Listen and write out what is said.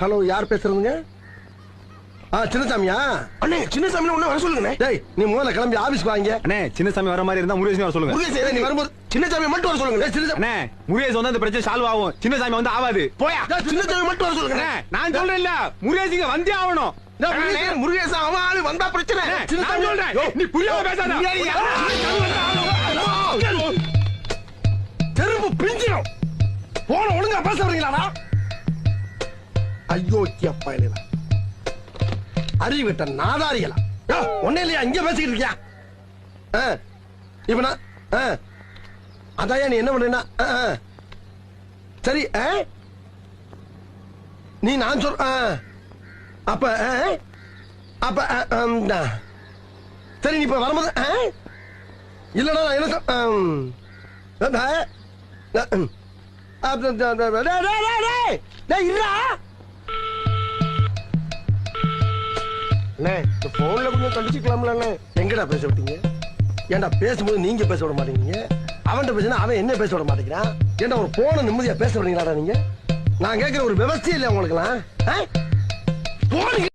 Hello யார் பேசுறதுங்க? ஆ சின்னசாமியா? அண்ணே சின்னசாமி ஒண்ணு வர சொல்லுங்கண்ணே. டேய் நீ முதல்ல கிளம்பி ஆபீஸ்க்கு வாங்க. அண்ணே சின்ன சாமி வர மாதிரி இருந்தா முருகேசன் வர சொல்லுங்க. முருகேசன் நீ வரும்போது சின்னசாமி மட்டும் வர சொல்லுங்க சின்னசாமி அண்ணே முருகேசன் வந்து அந்த பிரச்சனை சால்வ் ஆகும். சின்ன சாமி வந்து ஆகாது போயா. சின்னசாமி மட்டும் வர சொல்லுங்க நான் சொல்றேன் இல்ல முருகேசிங்க வந்தே ஆகணும். முருகேசன் அவன் ஆளு வந்தா பிரச்சனை. நான். சொல்றேன். நீ புரியாம பேசாத. தெருப்பு பிஞ்சிடும் போன ஒழுங்கா பேச வரீங்களாடா ஐயோ பயணிகளா அறிவிட்ட நாதாரிகளா. ஒன்னே இல்லையா இங்க பேசிக்கிட்டு இருக்கியா? இவனா? இப்ப அதாயா நீ என்ன பண்றா சரி நீ நான் சொல் அப்ப அப்ப சரி நீ இப்ப வரும்போது இல்லடா நான் என்ன சொல்- ஆம். அப்ப, ட- இருடா. அண்ணே இந்த போன்ல கொஞ்சம் கண்டிச்சுக்கலாம்ல அண்ணே. எங்கடா பேச விட்டீங்க? ஏன்டா பேசும்போது நீங்க பேச விட மாட்டேங்கிறீங்க? அவன்கிட்ட பேசினா அவன் என்ன பேச விட மாட்டேங்கிறான்? ஏன்டா ஒரு போன நிம்மதியா பேச விடுறீங்களாடா நீங்க? நான் கேட்கிற ஒரு விவசாயம் இல்லை உங்களுக்குலாம் போனீங்க